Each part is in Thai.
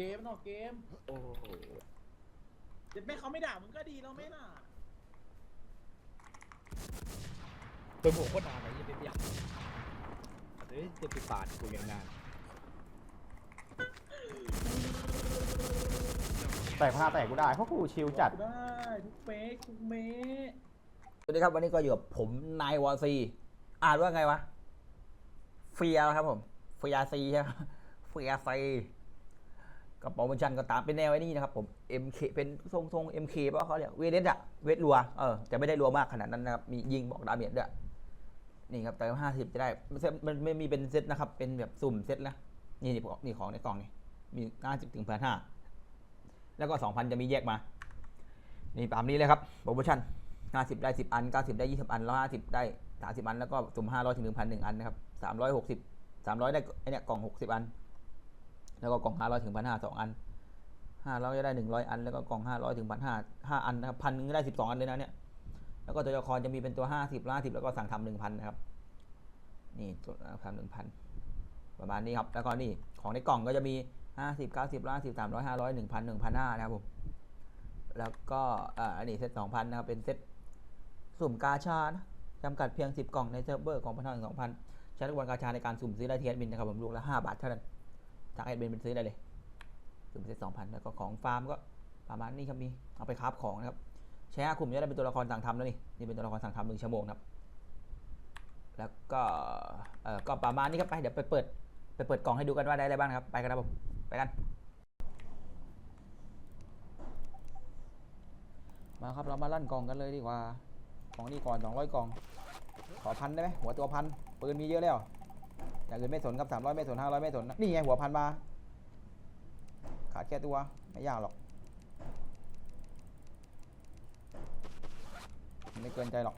เกมนอกเกม โอ้โหเจ็ดแม่เขาไม่ด่ามึงก็ดีแล้วไหม่ล่ะเปิดหมวกโคตรนานเลยยี่เป็นอย่างเฮ้ยจะไปปาดกูอย่างนานแตกผ้าแตกกูได้เพราะกูชิลจัด ได้ทุกเป๊กทุกเมะสวัสดีครับวันนี้ก็อยู่กับผมนายวอซีอ่านว่าไงวะเฟียครับผมเฟียซีใช่ไหมเฟียซี กระเป๋าบัญชันก็ตามเป็นแนวไอ้นี่นะครับผม MK เป็นทรงทรง MK ป่ะเขาเรียกเวเดสอะเวทรัวเออจะไม่ได้รัวมากขนาดนั้นนะครับ มียิงบอกดาเมจด้วยนี่ครับแต่ห้าสิบจะได้มันมันไม่มีเป็นเซตนะครับ เป็นแบบสุ่มเซตนะนี่นี่นี่ของในกล่องนี่มีห้าสิบถึงพันห้าแล้วก็สองพันจะมีแยกมา นี่ตามนี้เลยครับโปรโมชั่นห้าสิบได้สิบอันเก้าสิบได้ยี่สิบอันร้อยห้าสิบได้สามสิบอันแล้วก็สุ่มห้าร้อยถึงหนึ่งพันหนึ่งอันนะครับสามร้อยหกสิบสามร้อยได้ไอเนี่ยกล่องหกสิบอัน แล้วก็กล่องห้าร้อยถึงพันห้าสองอันห้าร้อยจะได้หนึ่งร้อยอัน แล้วก็กล่องห้าร้อยถึงพันห้าห้าอันนะครับพันนึงได้สิบสองอันเลยนะเนี่ย แล้วก็ตัวละครจะมีเป็นตัวห้าสิบห้าสิบแล้วก็สั่งทำหนึ่งพันนะครับ นี่ตัวทำหนึ่งพันประมาณนี้ครับ แล้วก็นี่ของในกล่องก็จะมีห้าสิบเก้าสิบร้อยสิบสามร้อยห้าร้อยหนึ่งพันหนึ่งพันห้านะครับผม แล้วก็อันนี้เซตสองพันนะครับ เป็นเซตสุ่มกาชานะจำกัดเพียง 10 กล่องในเซิร์ฟเวอร์ของพันห้าถึงสองพันใช้ลูกบอลกาชาในการสุ่มซื้อได้ที่แอดมินนะครับผมลูกละ5บาทเท่านั้น จากแอดมินเป็นซื้อได้เลยสุ่มเซตสองพันแล้วก็ของฟาร์มก็ประมาณนี้ครับมีเอาไปคราฟของนะครับใช้ห้ากลุ่มจะได้เป็นตัวละครสั่งทำแล้วนี่นี่เป็นตัวละครสั่งทำหนึ่งชั่วโมงครับ แล้วก็เออก็ประมาณนี้ครับไปเดี๋ยวไปเปิดไปเปิดกล่องให้ดูกันว่าได้อะไรบ้างครับไปกันครับผมไปกัน มาครับเรามาลั่นกล่องกันเลยดีกว่าของนี่ก่อน200กล่องขอพันได้ไหมหัวตัวพันปืนมีเยอะแล้ว อย่างอื่นไม่สนครับ300ไม่สน500ไม่สน นี่ไงหัวพันมา ขาดแค่ตัว ไม่ยากหรอก ไม่เกินใจหรอก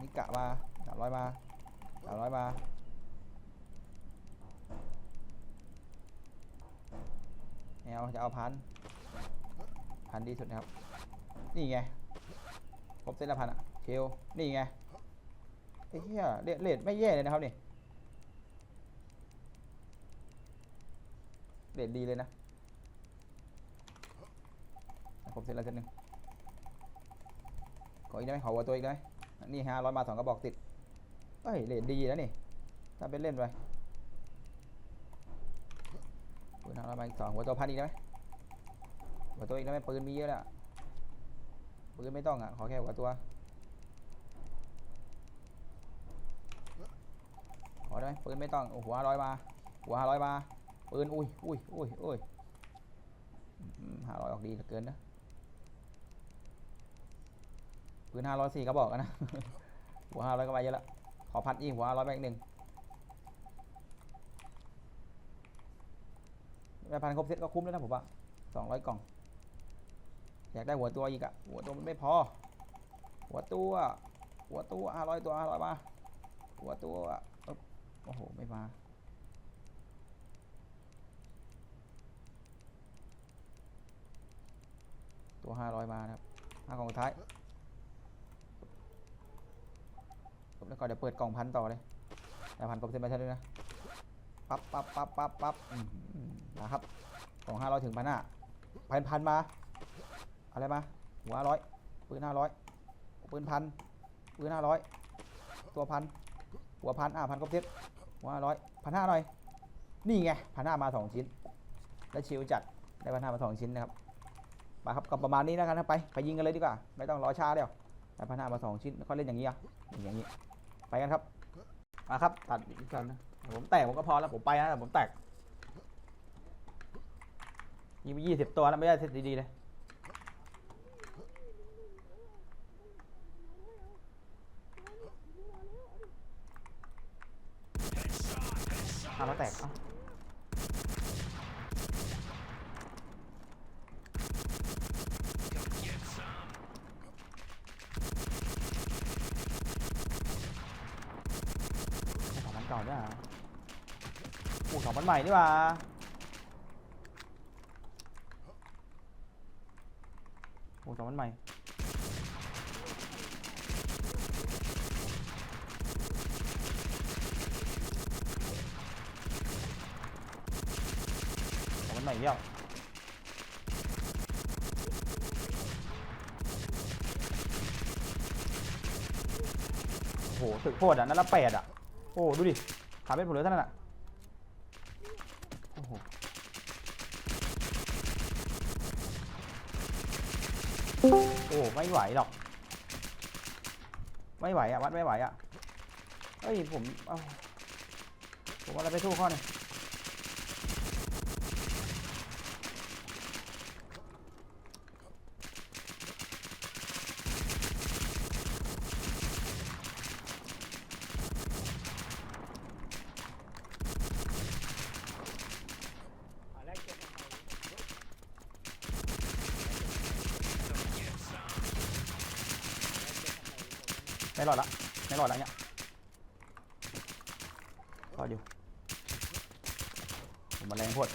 นี่กะมา300มา300มาไม่เอาจะเอาพัน พันดีสุดนะครับ นี่ไง ครบเส้นละพันอะเชลนี่ไง เหี้ยเรทเรทไม่แย่เลยนะครับนี่เรทดีเลยนะครบเส้นละเส้นหนึ่งขออีกได้ไหมขอหัวตัวอีกได้ไหมนี่ฮะร้อยมาสองกระบอกติดเอ้ยเรทดีแล้วนี่ ถ้าเป็นเล่นไปปืนห้าร้อยมาอีกสองหัวตัวพันอีกได้ไหมหัวตัวอีกได้ไหมปืนมีเยอะแล้วปืนไม่ต้องอะ ขอแค่หัวตัว ข อได้ไหมปืนไม่ต้องหัวร้อยมา หัวห้าร้อยมา ปืน อุ้ยอุ้ยอุ้ยอุ้ยห้าร้อยออกดีเหลือเกินนะปืนห้าร้อยสี่กระบอกนะ หัวห้าร้อยก็ไปเยอะละขอพันอีกหัวห้าร้อยไปอีกหนึ่งได้พันครบเซ็ตก็คุ้มแล้วนะผมว่าสองร้อยกล่อง อยากได้หัวตัวอีกอะหัวตัวมันไม่พอ หัวตัว หัวตัวห้าร้อยตัวห้าร้อยมา หัวตัว โอ้โห ไม่มา ตัวห้าร้อยมานะครับห้ากล่องสุดท้ายแล้วก็เดี๋ยวเปิดกล่องพันต่อเลยแต่พันกลมเซ็นไปใช่ด้วยนะ ปั๊บปั๊บปั๊บปั๊บปั๊บนะครับกล่องห้าร้อยถึงพันห้าพันพันมา อะไรมา หัวร้อยปืนห้าร้อยปืนพันปืนห้าร้อยตัวพันหัวพันอ่าพันครบเซตหั วห้าร้อยพันห้าหน่อย นี่ไงพันห้ามาสองชิ้น แล้วชิวจัดได้พันห้ามาสองชิ้นนะครับมาครับก็ประมาณนี้นะครับไปไปยิงกันเลยดีกว่า ไม่ต้องรอช้าเดี๋ยวได้พันห้ามาสองชิ้นแล้วก็เล่นอย่างนี้อะอย่างนี้ไปกันครับมาครับตัดอีกกันนะผมแตกผมก็พอแล้วผมไปนะแต่ผมแตกยิงไปยี่สิบตัวแล้วไม่ได้เซตดีๆเลย อะแล้วแตกเอ้าสองพันเก่าเนี่ยเหรอโอ้สองพันใหม่นี่หว่าโอ้สองพันใหม่ ไหนเดียวโอ้โหถึกโคตรอะนั่นละแปดอะ โอ้ ดูดิถามเป็นผลเลยท่านน่ะโอ้โหโอ้ไม่ไหวหรอก ไม่ไหวอะ วัดไม่ไหวอะ เฮ้ย ผม เอาผมว่าเราไปสู้ข้อหนึง อ่าแรกเกมทำไม ไม่รอดละไม่รอดละเนี่ยรอดอยู่ผมมาแรงโพด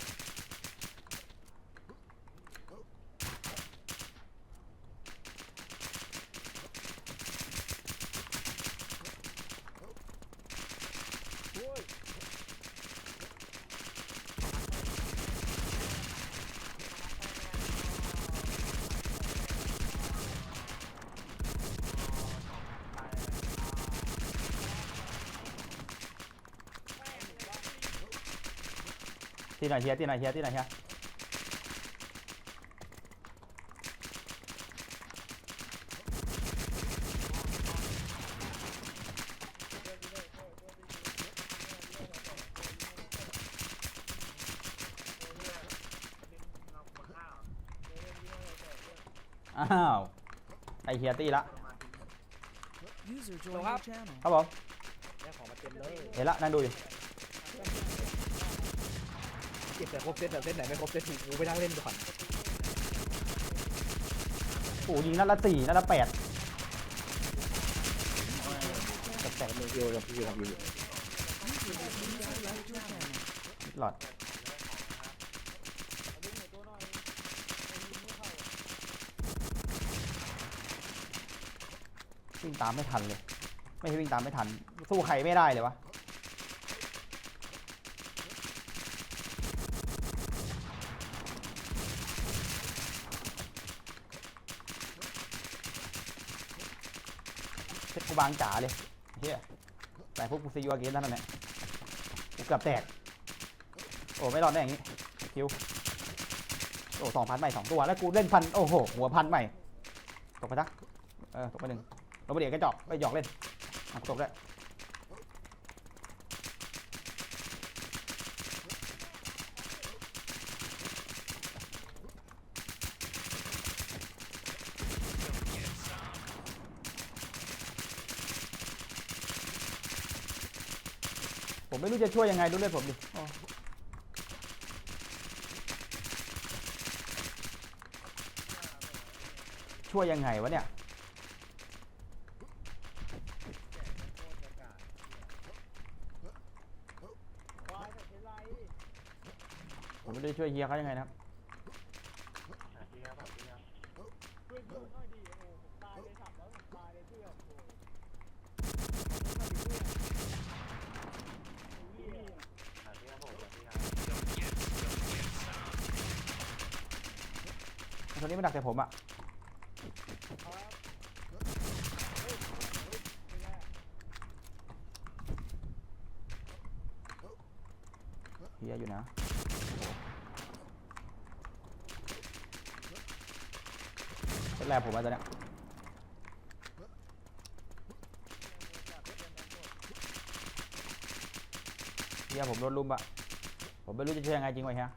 ไหนเฮียที่ไหนเฮียที่ไหนเฮียอ้าวไอเฮียตีละ User Hello, joined Hap. your channel. ครับผม ได้ของมาเต็มเลย เห็นละนั่งดูอยู่ เก็บแต่ครบเซตแต่เซตไหนไม่ครบเซตถูกกูไปนั่งเล่นก่อนโอ้ยิงนัดละสี่นัดละแปดกับแต่มือเดียวกับพี่ทำอยู่หลอดวิ่งตามไม่ทันเลย ไม่ใช่วิ่งตามไม่ทัน สู้ใครไม่ได้เลยวะ กูบางจ๋าเลยเฮียแต่พวกกูซียูอาเกนนั่นแหละกูเกือบแตก โอ้ไม่รอดได้อย่างนี้คิวโอ้สองพันใหม่สองตัวแล้วกูเล่นพันโอ้โหหัวพันใหม่ตกไปซะเออตกไปหนึ่งเราไปเดี๋ยวก็จอกไปหยอกเล่นตกด้วย ผมไม่รู้จะช่วยยังไงดูเลือดผมดิโอ้ช่วยยังไงวะเนี่ย ผมไม่ได้ช่วยเฮียเขายังไงนะครับ คนนี้ไม่ดักแต่ผมอะเฮียอยู่นะเป็นแรกผมมาตอนเนี้ยเฮียผมโดนลุมอะผมไม่รู้จะช่วยยังไงจริงวะเฮีย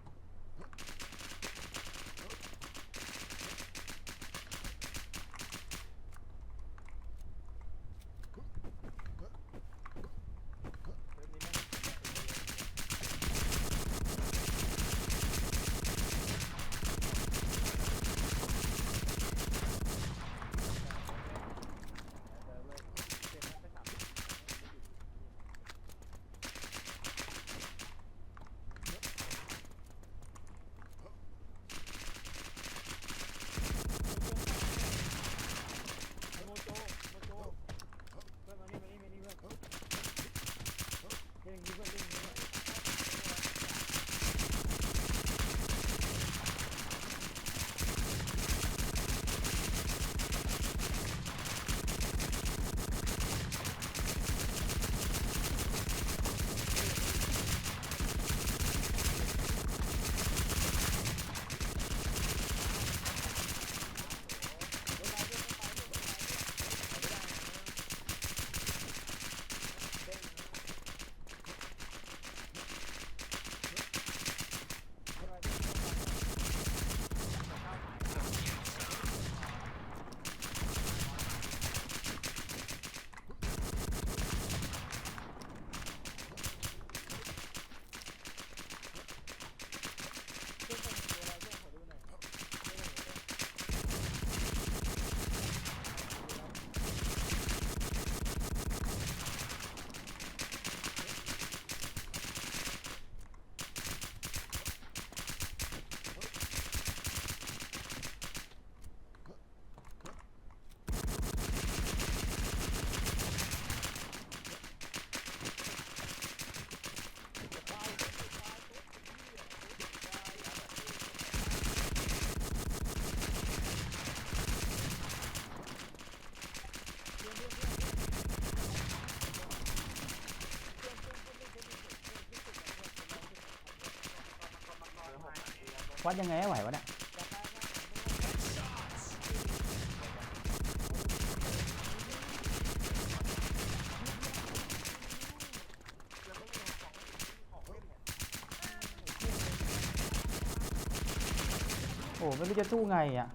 วัดยังไงให้ไหววะเนี่ยโอ้ไม่รู้จะสู้ไงอะ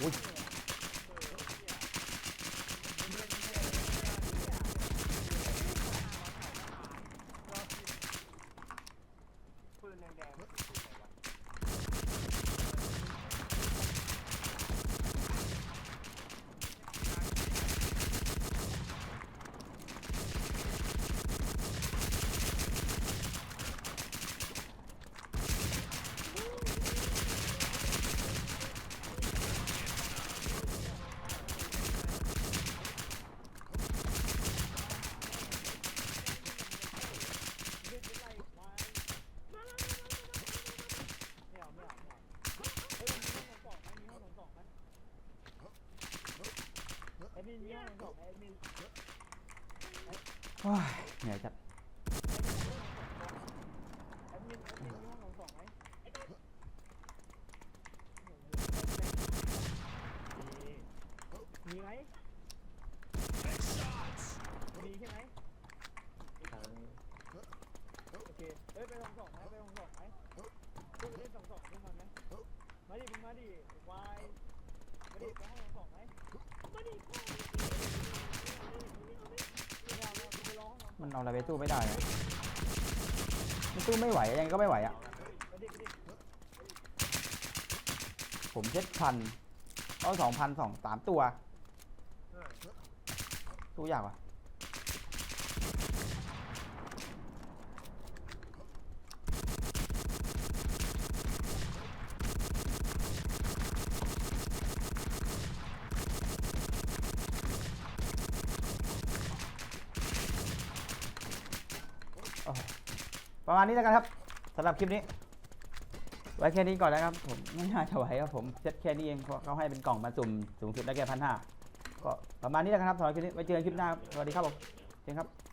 อุ้ย ว้ายเหนื่อยจัดมีไหมมีใช่ไหมโอเคเอ้ยไปลองสองไหมไปลองสองไหมคุณเล่นสองสองทุกคนไหมมาดิมึงมาดิวาย มันเอาอะไรไปสู้ไม่ได้อะมันสู้ไม่ไหวยังไงก็ไม่ไหวอะ ผมเช็ดพันเอาสองพันสองสามตัว สู้ยากว่ะ ประมาณนี้แล้วกันครับสำหรับคลิปนี้ ไว้แค่นี้ก่อนนะครับ ผมไม่น่าจะไหวครับผมเซ็ตแค่นี้เองเพราะเขาให้เป็นกล่องมาสุ่มสูงสุดได้แค่พันห้าก็ประมาณนี้แล้วกันครับสำหรับคลิปนี้ไว้เจอกันคลิปหน้าครับสวัสดีครับผมเจนครับ